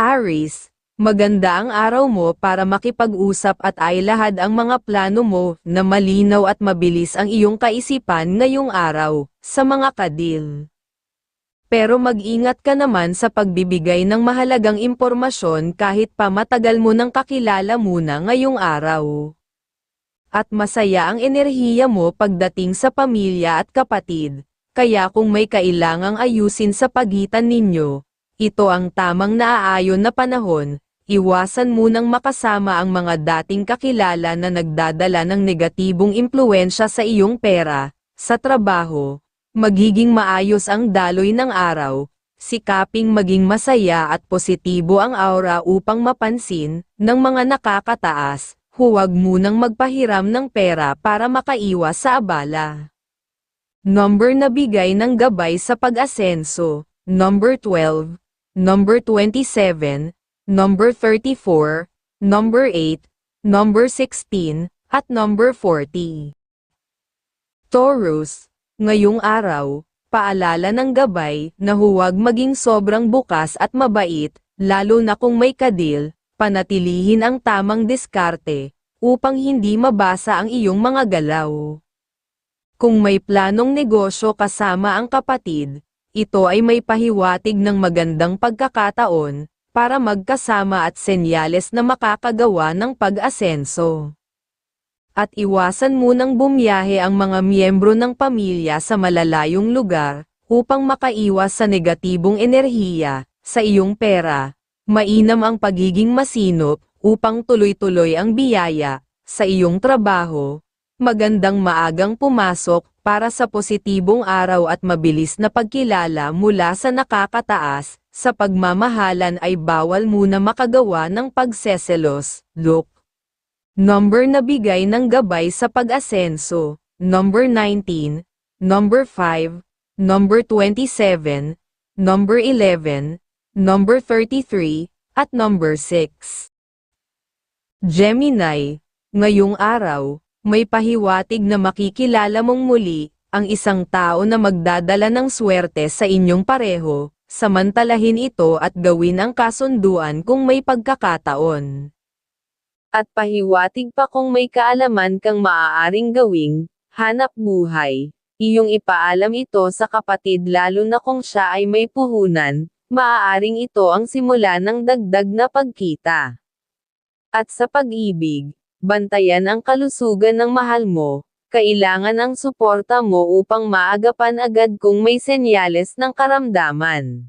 Aris, maganda ang araw mo para makipag-usap at ailahad ang mga plano mo na malinaw at mabilis ang iyong kaisipan ngayong araw sa mga kadil. Pero mag-ingat ka naman sa pagbibigay ng mahalagang impormasyon kahit pa matagal mo nang kakilala muna ngayong araw. At masaya ang enerhiya mo pagdating sa pamilya at kapatid, kaya kung may kailangang ayusin sa pagitan ninyo, ito ang tamang naaayon na panahon, iwasan munang makasama ang mga dating kakilala na nagdadala ng negatibong impluensya sa iyong pera, sa trabaho, magiging maayos ang daloy ng araw, sikaping maging masaya at positibo ang aura upang mapansin ng mga nakakataas, huwag munang magpahiram ng pera para makaiwas sa abala. Number na bigay ng gabay sa pag-asenso, number 12, number 27, number 34, number 8, number 16, at number 40. Taurus, ngayong araw, paalala ng gabay na huwag maging sobrang bukas at mabait, lalo na kung may kadil, panatilihin ang tamang diskarte, upang hindi mabasa ang iyong mga galaw. Kung may planong negosyo kasama ang kapatid, ito ay may pahiwatig ng magandang pagkakataon, para magkasama at senyales na makakagawa ng pag-asenso. At iwasan munang bumiyahe ang mga miyembro ng pamilya sa malalayong lugar, upang makaiwas sa negatibong enerhiya, sa iyong pera. Mainam ang pagiging masinop, upang tuloy-tuloy ang biyaya, sa iyong trabaho. Magandang maagang pumasok, para sa positibong araw at mabilis na pagkilala mula sa nakakataas, sa pagmamahalan ay bawal muna makagawa ng pagseselos, look. Number na bigay ng gabay sa pag-asenso, number 19, number 5, number 27, number 11, number 33, at number 6. Gemini, ngayong araw, may pahiwatig na makikilala mong muli, ang isang tao na magdadala ng swerte sa inyong pareho, samantalahin ito at gawin ang kasunduan kung may pagkakataon. At pahiwatig pa kung may kaalaman kang maaaring gawing, hanap buhay, iyong ipaalam ito sa kapatid lalo na kung siya ay may puhunan, maaaring ito ang simula ng dagdag na pagkita. At sa pag-ibig, bantayan ang kalusugan ng mahal mo, kailangan ang suporta mo upang maagapan agad kung may senyales ng karamdaman.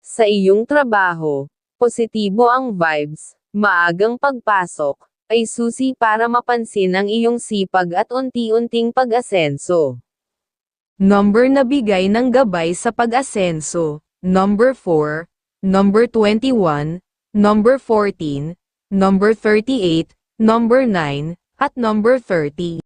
Sa iyong trabaho, positibo ang vibes, maagang pagpasok, ay susi para mapansin ang iyong sipag at unti-unting pag-asenso. Number na bigay ng gabay sa pag-asenso, number 4, number 21, number 14, number 38, number 9, at number 30.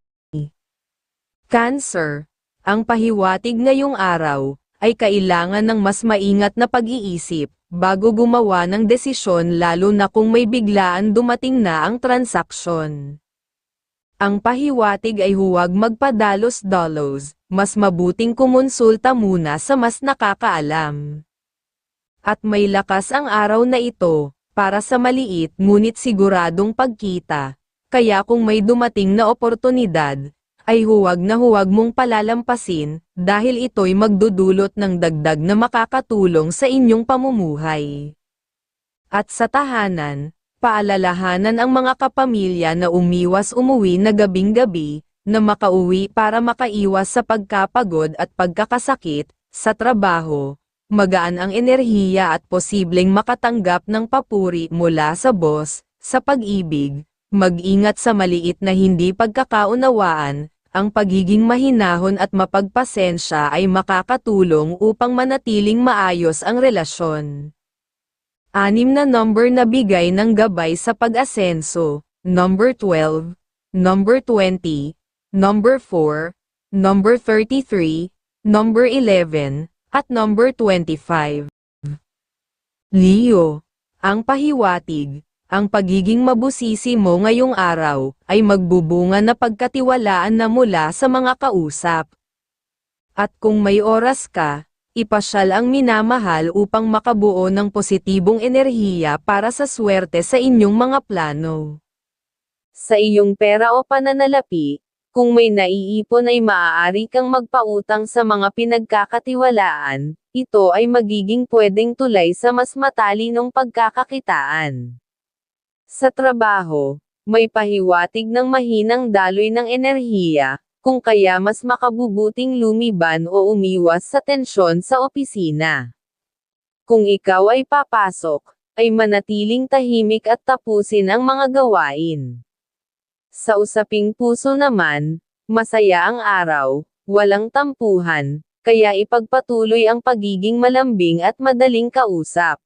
Cancer, ang pahiwatig ngayong araw, ay kailangan ng mas maingat na pag-iisip, bago gumawa ng desisyon lalo na kung may biglaan dumating na ang transaksyon. Ang pahiwatig ay huwag magpadalos-dalos, mas mabuting kumonsulta muna sa mas nakakaalam. At may lakas ang araw na ito, para sa maliit ngunit siguradong pagkita. Kaya kung may dumating na oportunidad, ay huwag na huwag mong palalampasin, dahil ito'y magdudulot ng dagdag na makakatulong sa inyong pamumuhay. At sa tahanan, paalalahanan ang mga kapamilya na umiwas umuwi na gabing-gabi, na makauwi para makaiwas sa pagkapagod at pagkakasakit, sa trabaho, magaan ang enerhiya at posibleng makatanggap ng papuri mula sa boss, sa pag-ibig, mag-ingat sa maliit na hindi pagkakaunawaan, ang pagiging mahinahon at mapagpasensya ay makakatulong upang manatiling maayos ang relasyon. Anim na number na bigay ng gabay sa pag-asenso, number 12, number 20, number 4, number 33, number 11, at number 25. Leo, ang pahiwatig, ang pagiging mabusisi mo ngayong araw, ay magbubunga na pagkatiwalaan na mula sa mga kausap. At kung may oras ka, ipasyal ang minamahal upang makabuo ng positibong enerhiya para sa swerte sa inyong mga plano. Sa iyong pera o pananalapi, kung may naiipon ay maaari kang magpautang sa mga pinagkakatiwalaan, ito ay magiging pwedeng tulay sa mas matalinong pagkakakitaan. Sa trabaho, may pahiwatig ng mahinang daloy ng enerhiya, kung kaya mas makabubuting lumiban o umiwas sa tensyon sa opisina. Kung ikaw ay papasok, ay manatiling tahimik at tapusin ang mga gawain. Sa usaping puso naman, masaya ang araw, walang tampuhan, kaya ipagpatuloy ang pagiging malambing at madaling kausap.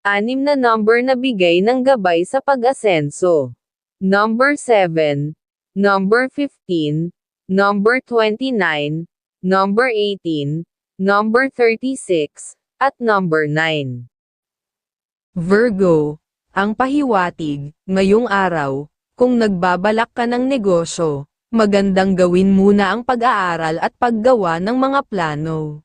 Anim na number na bigay ng gabay sa pag-asenso. Number 7, number 15, number 29, number 18, number 36, at number 9. Virgo, ang pahiwatig, ngayong araw, kung nagbabalak ka ng negosyo, magandang gawin muna ang pag-aaral at paggawa ng mga plano.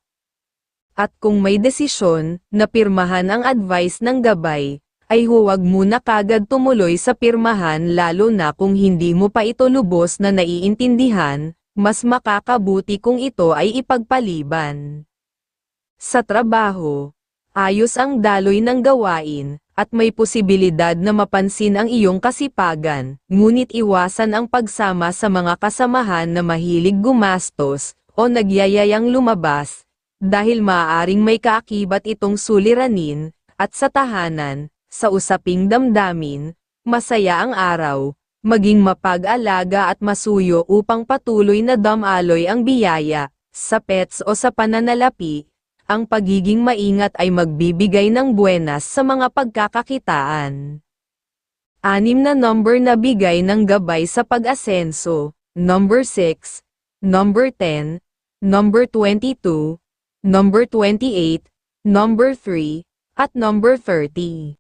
At kung may desisyon, na pirmahan ang advice ng gabay, ay huwag muna kagad tumuloy sa pirmahan lalo na kung hindi mo pa ito lubos na naiintindihan, mas makakabuti kung ito ay ipagpaliban. Sa trabaho, ayos ang daloy ng gawain, at may posibilidad na mapansin ang iyong kasipagan, ngunit iwasan ang pagsama sa mga kasamahan na mahilig gumastos, o nagyayayang lumabas, dahil maaaring may kaakibat itong suliranin, at sa tahanan, sa usaping damdamin, masaya ang araw, maging mapag-alaga at masuyo upang patuloy na damaloy ang biyaya, sa pets o sa pananalapi, ang pagiging maingat ay magbibigay ng buenas sa mga pagkakakitaan. Anim na number na bigay ng gabay sa pag-asenso, number 6, number 10, number 22, number 28, number 3, at number 30.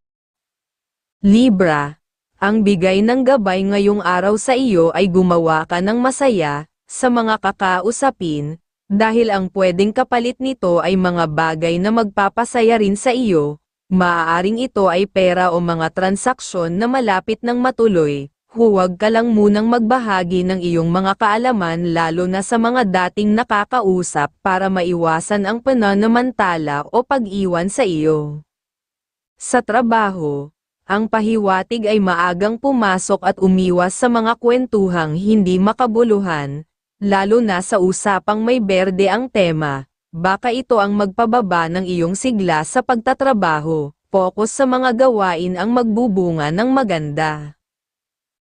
Libra, ang bigay ng gabay ngayong araw sa iyo ay gumawa ka ng masaya, sa mga kakausapin, dahil ang pwedeng kapalit nito ay mga bagay na magpapasaya rin sa iyo, maaaring ito ay pera o mga transaksyon na malapit ng matuloy, huwag ka lang munang magbahagi ng iyong mga kaalaman lalo na sa mga dating nakakausap para maiwasan ang pananamantala o pag-iwan sa iyo. Sa trabaho, ang pahiwatig ay maagang pumasok at umiwas sa mga kwentuhang hindi makabuluhan, lalo na sa usapang may berde ang tema, baka ito ang magpababa ng iyong sigla sa pagtatrabaho, focus sa mga gawain ang magbubunga ng maganda.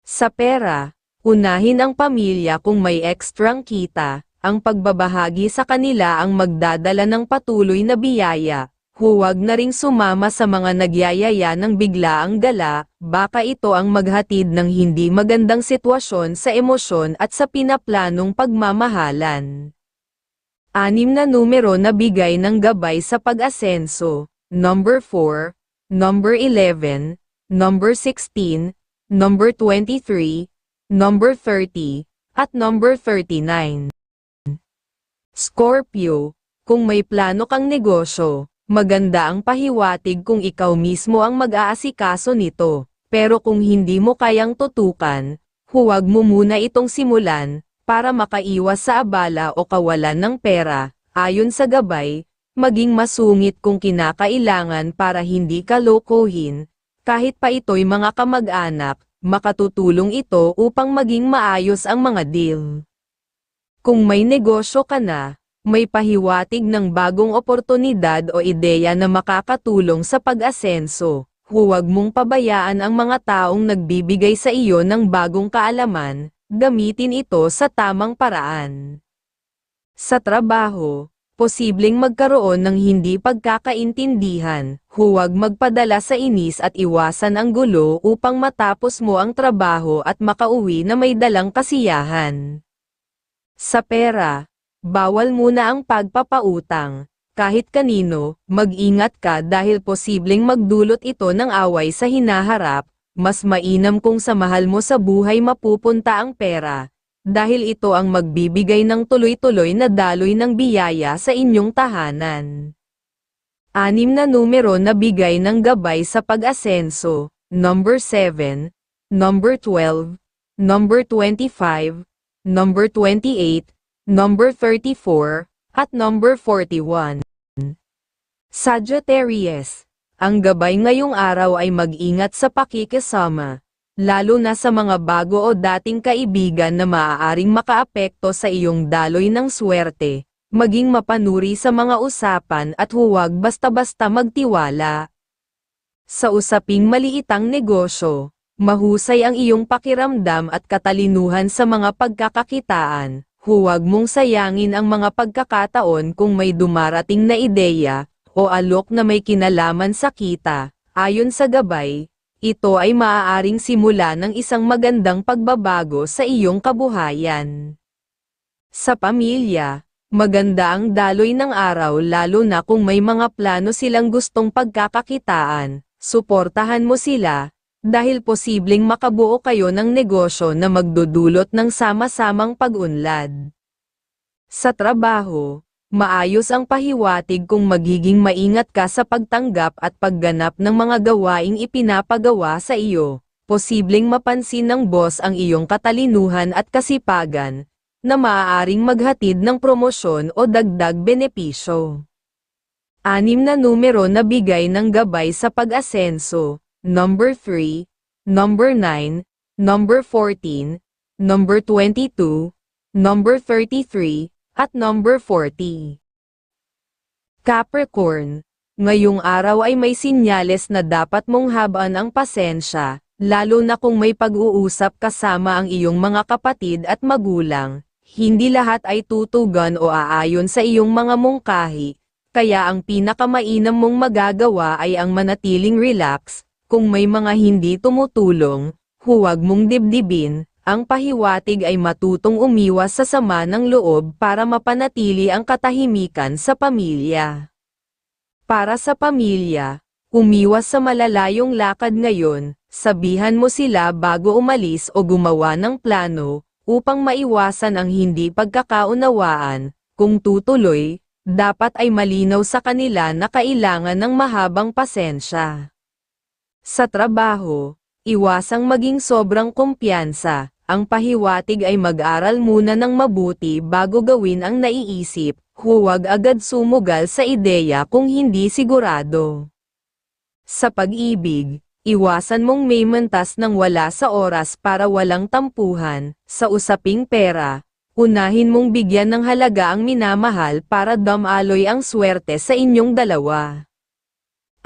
Sa pera, unahin ang pamilya kung may ekstrang kita, ang pagbabahagi sa kanila ang magdadala ng patuloy na biyaya, huwag na ring sumama sa mga nagyayaya ng biglaang gala, baka ito ang maghatid ng hindi magandang sitwasyon sa emosyon at sa pinaplanong pagmamahalan. Anim na numero na bigay ng gabay sa pag-asenso, number 4, number 11, number 16, number 23, number 30, at number 39. Scorpio, kung may plano kang negosyo, maganda ang pahiwatig kung ikaw mismo ang mag-aasikaso nito, pero kung hindi mo kayang tutukan, huwag mo muna itong simulan, para makaiwas sa abala o kawalan ng pera, ayon sa gabay, maging masungit kung kinakailangan para hindi ka lokohin, kahit pa ito'y mga kamag-anak, makatutulong ito upang maging maayos ang mga deal. Kung may negosyo ka na, may pahiwatig ng bagong oportunidad o ideya na makakatulong sa pag-asenso. Huwag mong pabayaan ang mga taong nagbibigay sa iyo ng bagong kaalaman, gamitin ito sa tamang paraan. Sa trabaho, posibleng magkaroon ng hindi pagkakaintindihan, huwag magpadala sa inis at iwasan ang gulo upang matapos mo ang trabaho at makauwi na may dalang kasiyahan. Sa pera, Bawal muna ang pagpapautang. Kahit kanino, mag-ingat ka dahil posibleng magdulot ito ng away sa hinaharap, mas mainam kung sa mahal mo sa buhay mapupunta ang pera, dahil ito ang magbibigay ng tuloy-tuloy na daloy ng biyaya sa inyong tahanan. Anim na numero na bigay ng gabay sa pag-asenso, number 7, number 12, number 25, number 28, number 34, at number 41. Sagittarius, ang gabay ngayong araw ay mag-ingat sa pakikisama, lalo na sa mga bago o dating kaibigan na maaaring makaapekto sa iyong daloy ng swerte, maging mapanuri sa mga usapan at huwag basta-basta magtiwala. Sa usaping maliitang negosyo, mahusay ang iyong pakiramdam at katalinuhan sa mga pagkakakitaan, huwag mong sayangin ang mga pagkakataon kung may dumarating na ideya, o alok na may kinalaman sa kita, ayon sa gabay, ito ay maaaring simula ng isang magandang pagbabago sa iyong kabuhayan. Sa pamilya, maganda ang daloy ng araw lalo na kung may mga plano silang gustong pagkakakitaan, suportahan mo sila, dahil posibleng makabuo kayo ng negosyo na magdudulot ng sama-samang pag-unlad. Sa trabaho, maayos ang pahiwatig kung magiging maingat ka sa pagtanggap at pagganap ng mga gawaing ipinapagawa sa iyo. Posibleng mapansin ng boss ang iyong katalinuhan at kasipagan, na maaaring maghatid ng promosyon o dagdag benepisyo. Anim na numero na bigay ng gabay sa pag-asenso, number 3, number 9, number 14, number 22, number 33, at number 40. Capricorn, ngayong araw ay may sinyales na dapat mong habaan ang pasensya, lalo na kung may pag-uusap kasama ang iyong mga kapatid at magulang, hindi lahat ay tutugan o aayon sa iyong mga mungkahi, kaya ang pinakamainam mong magagawa ay ang manatiling relax, kung may mga hindi tumutulong, huwag mong dibdibin, ang pahiwatig ay matutong umiwas sa sama ng loob para mapanatili ang katahimikan sa pamilya. Para sa pamilya, umiwas sa malalayong lakad ngayon, sabihan mo sila bago umalis o gumawa ng plano, upang maiwasan ang hindi pagkakaunawaan, kung tutuloy, dapat ay malinaw sa kanila na kailangan ng mahabang pasensya. Sa trabaho, iwasang maging sobrang kumpiyansa, ang pahiwatig ay mag-aral muna ng mabuti bago gawin ang naiisip, huwag agad sumugal sa ideya kung hindi sigurado. Sa pag-ibig, iwasan mong may mentas ng wala sa oras para walang tampuhan, sa usaping pera, unahin mong bigyan ng halaga ang minamahal para damaloy ang swerte sa inyong dalawa.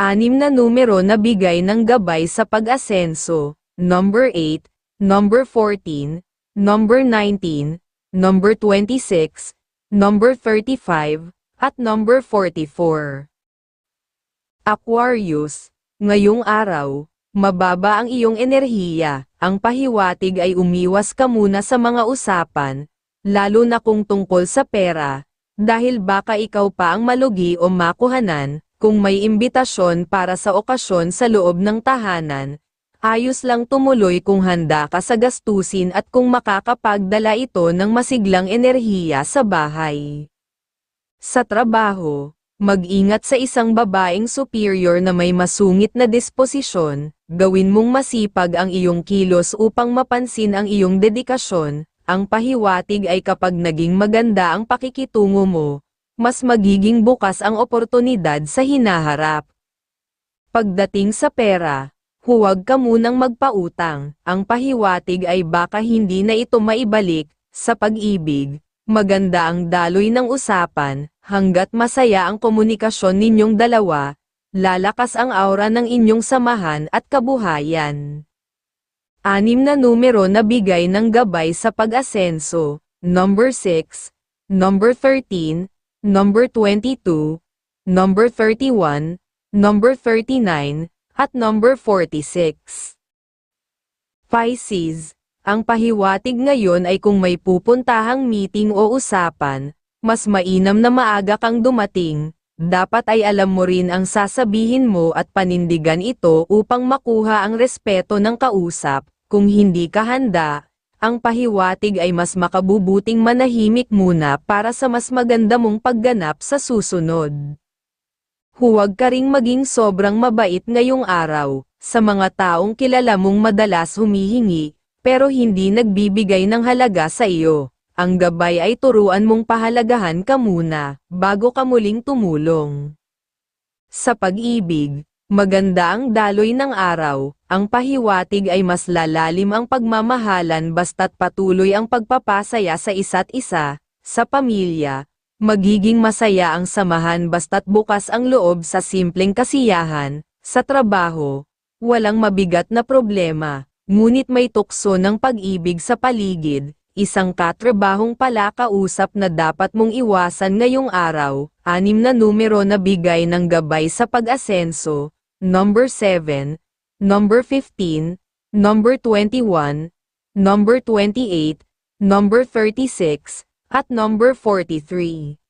Anim na numero na bigay ng gabay sa pag-asenso, number 8, number 14, number 19, number 26, number 35, at number 44. Aquarius, ngayong araw, mababa ang iyong enerhiya, ang pahiwatig ay umiwas ka muna sa mga usapan, lalo na kung tungkol sa pera, dahil baka ikaw pa ang malugi o makuhanan, kung may imbitasyon para sa okasyon sa loob ng tahanan, ayos lang tumuloy kung handa ka sa gastusin at kung makakapagdala ito ng masiglang enerhiya sa bahay. Sa trabaho, mag-ingat sa isang babaeng superior na may masungit na disposisyon, gawin mong masipag ang iyong kilos upang mapansin ang iyong dedikasyon, ang pahiwatig ay kapag naging maganda ang pakikitungo mo, mas magiging bukas ang oportunidad sa hinaharap. Pagdating sa pera, huwag ka munang magpautang, ang pahiwatig ay baka hindi na ito maibalik, sa pag-ibig, maganda ang daloy ng usapan, hanggat masaya ang komunikasyon ninyong dalawa, lalakas ang aura ng inyong samahan at kabuhayan. Anim na numero na bigay ng gabay sa pag-asenso, number 6, number 13, number 22, number 31, number 39, at number 46. Pisces, ang pahiwatig ngayon ay kung may pupuntahang meeting o usapan, mas mainam na maaga kang dumating, dapat ay alam mo rin ang sasabihin mo at panindigan ito upang makuha ang respeto ng kausap, kung hindi ka handa, ang pahiwatig ay mas makabubuting manahimik muna para sa mas maganda mong pagganap sa susunod. Huwag ka ring maging sobrang mabait ngayong araw, sa mga taong kilala mong madalas humihingi, pero hindi nagbibigay ng halaga sa iyo. Ang gabay ay turuan mong pahalagahan ka muna, bago ka muling tumulong. Sa pag-ibig, maganda ang daloy ng araw, ang pahiwatig ay mas lalalim ang pagmamahalan basta't patuloy ang pagpapasaya sa isa't isa, sa pamilya, magiging masaya ang samahan basta't bukas ang loob sa simpleng kasiyahan, sa trabaho, walang mabigat na problema, ngunit may tukso ng pag-ibig sa paligid, isang katrabahong pala kausap na dapat mong iwasan ngayong araw, anim na numero na bigay ng gabay sa pag-asenso, number 7, number 15, number 21, number 28, number 36, at number 43.